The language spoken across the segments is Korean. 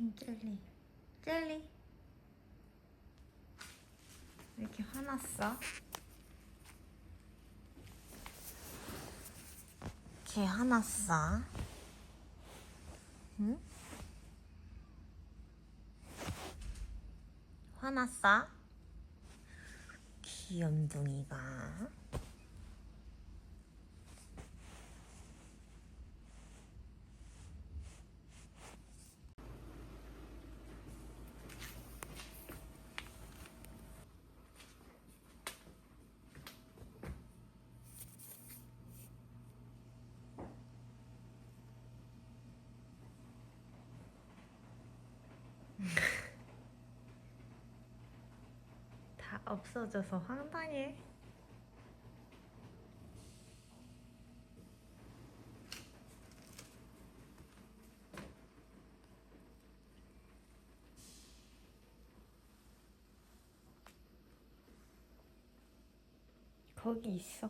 응, 젤리. 젤리. 왜 이렇게 화났어? 걔 화났어? 응? 화났어? 귀염둥이가. 다 없어져서 황당해. 거기 있어.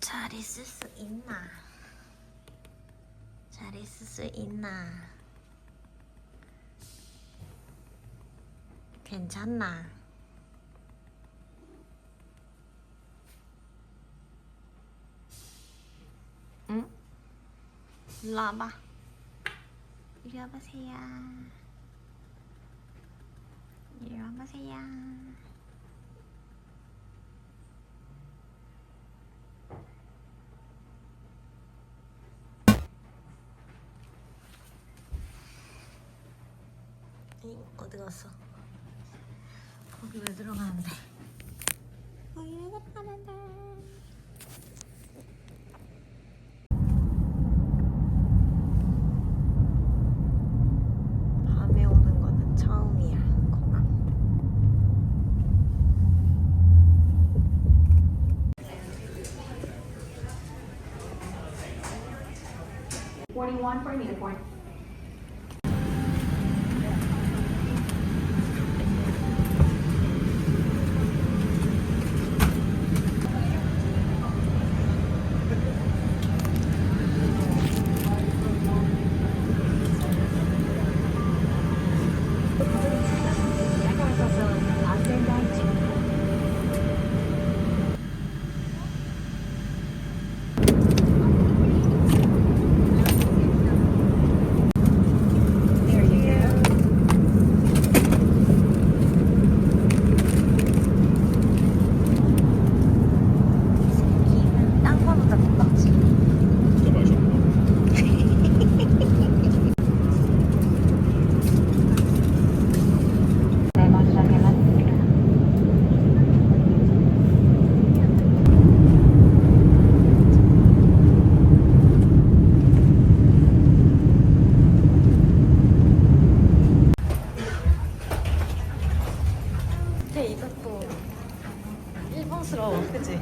잘 있을 수 있나? 잘 있을 수 있나? 괜찮나? 응? 일로 와봐. 이리 와보세요. 이리 와보세요. 이 어디 갔어? 거기 왜 들어가는데? 거기 왜 들어가는데? 밤에 오는 거는 처음이야 공항. Forty-one for meter point. 딴 거보다 두껍지. 근데 이것도 일본스러워, 그치?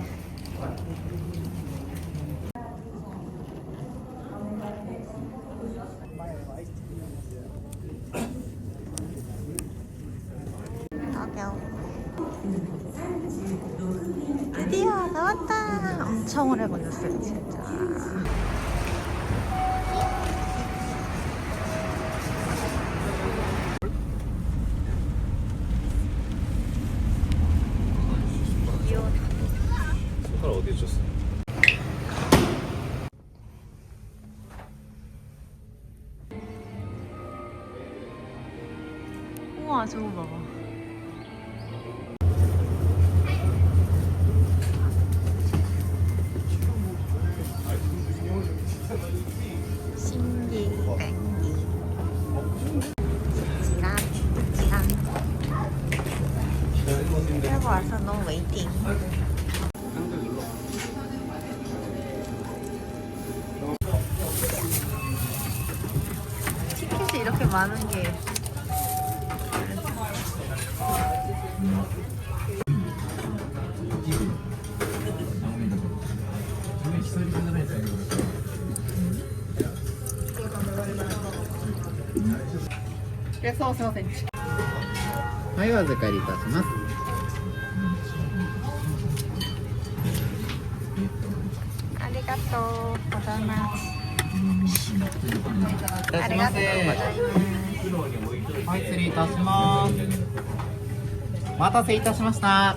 가격 드디어 나왔다. 엄청 오래 걸렸어요 진짜 けそうすいません。はいお預かりいたします。ありがとうますありがとうございます。はい失礼いたしますお待たせいたしました。あ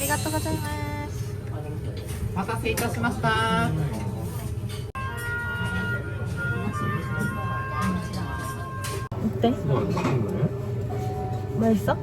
りがとうございます。お待たせいたしました。 어때? 맛있어?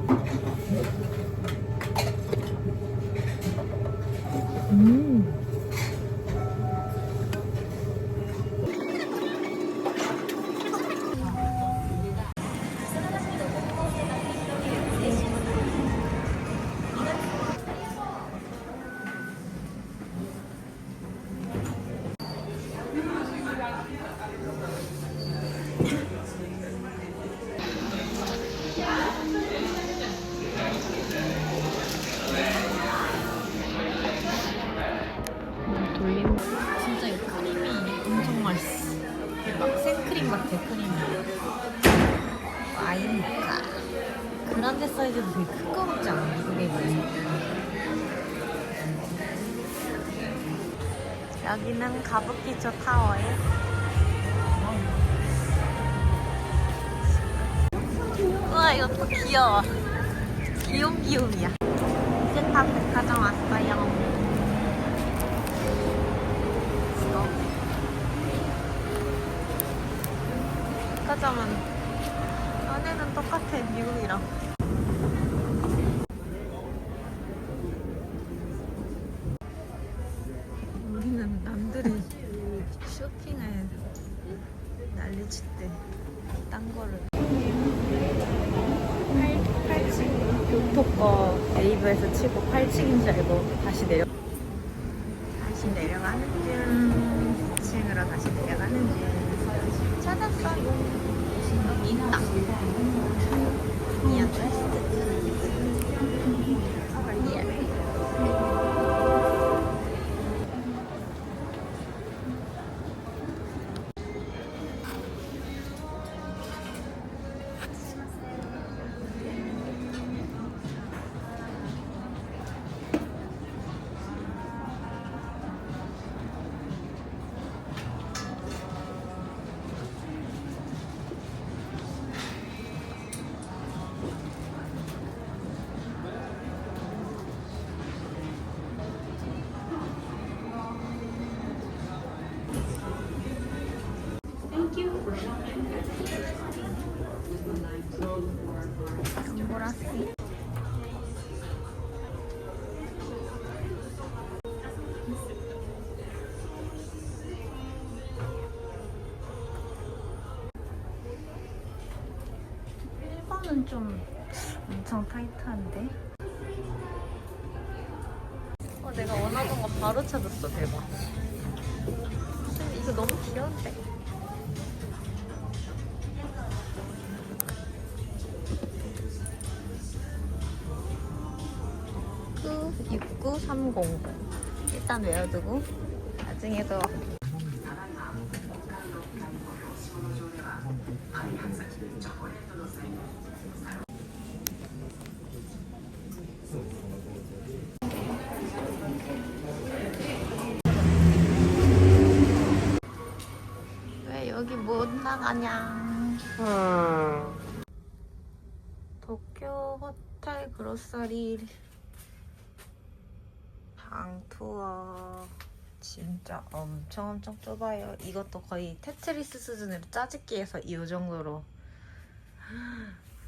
비해서 여기는 가부키초 타워에. 우와 이거 또 귀여워. 귀염귀염이야. 이제 다 백화점 왔어요. 백화점은 안에는 똑같아 미국이랑. 거 네이버에서 치고 8층인 줄 알고 다시 내려. 다시 내려가는 중. 2층으로 다시 내려가는 중. 찾았어요. 있다 니아 일본은 좀 엄청 타이트한데? 어 내가 원하던 거 바로 찾았어 대박. 이거 너무 귀여운데? 그 6930 일단 외워두고 나중에도 왜 여기 못 나가냐? 도쿄 호텔 그로서리 방 투어. 진짜 엄청 엄청 좁아요. 이것도 거의 테트리스 수준으로 짜집기해서 이 정도로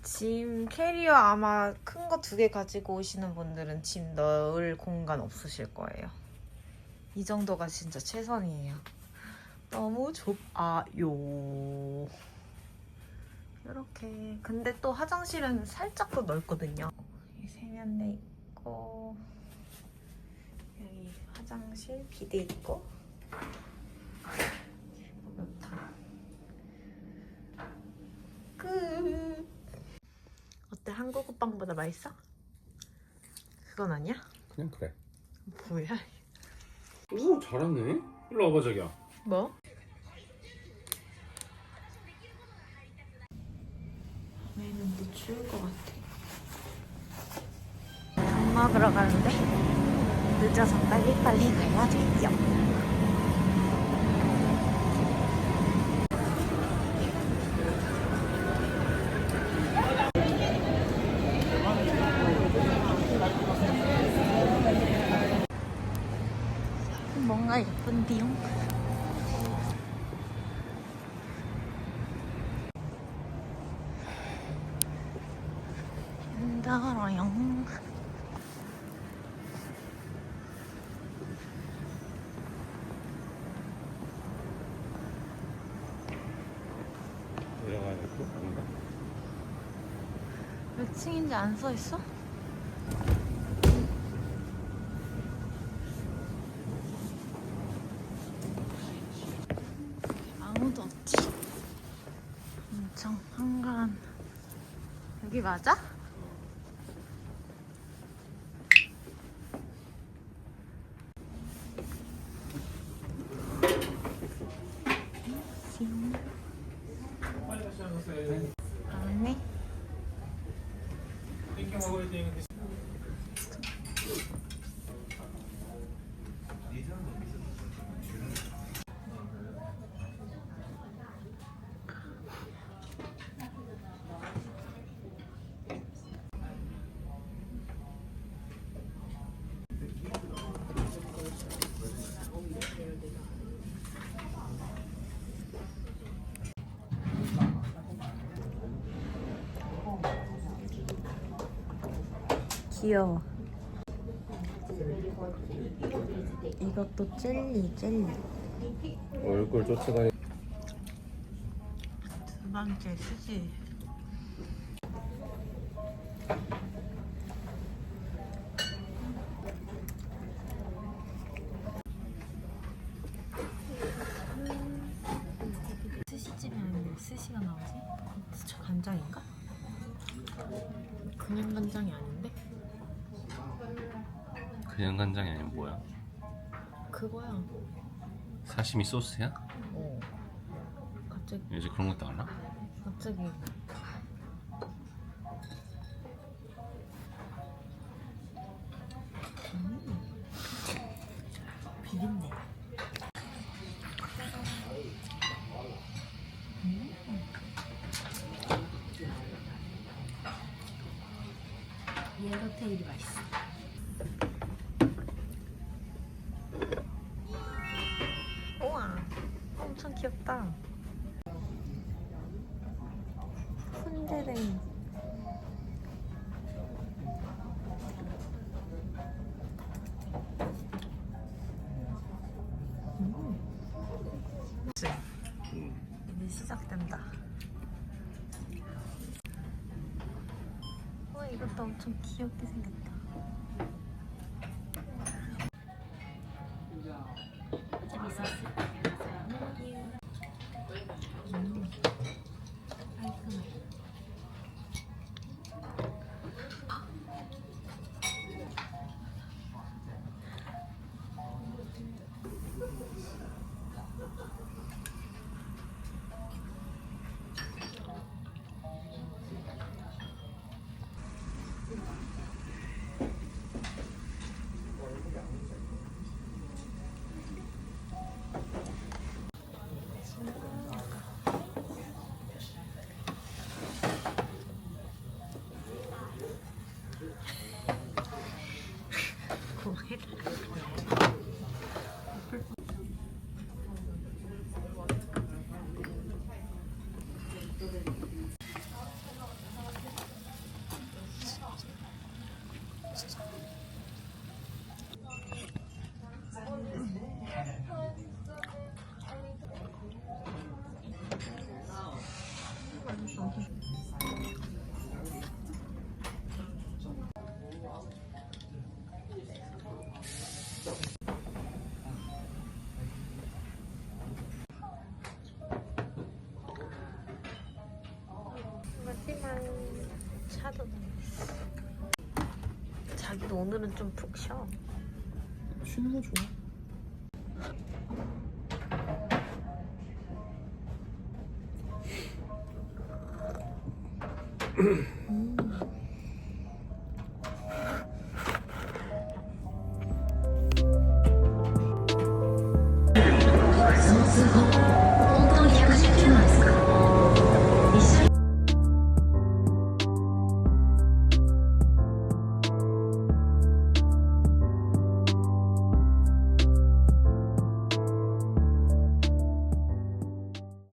짐 캐리어 아마 큰 거 두 개 가지고 오시는 분들은 짐 넣을 공간 없으실 거예요. 이 정도가 진짜 최선이에요. 너무 좁아요. 이렇게 근데 또 화장실은 살짝 더 넓거든요. 세면대 있고 여기 화장실 비데 있고 목욕탕 끝 어때 한국 호빵보다 맛있어? 그건 아니야? 그냥 그래. 뭐야? 오 잘하네. 일로 와봐 자기야. 뭐? 밤에는 또 추울 것 같아 밥 먹으러 가는데 늦어서 빨리빨리 가야 돼요. 뭔가 예쁜디요? 힘들어요. 내려가야 될 거? 아닌가? 몇 층인지 안 써 있어? 아무도 없지. 엄청 한가한. 여기 맞아? 아니. 귀여워. 이것도 젤리, 젤리. 얼굴 쫓아다니 두 번째 수지. 스시집에 왜 스시가 나오지? 저 간장인가? 그냥 간장이 아닌데? 그냥 간장이 아니면 뭐야? 그거야. 사시미 소스야? 어. 갑자기 요새 그런 것도 알아? 갑자기 엄청 귀엽다. 훈제랭이 이제 시작된다. 와 이것도 엄청 귀엽게 생겼다 자기도 오늘은 좀 푹 쉬어 쉬는 거 좋아. 음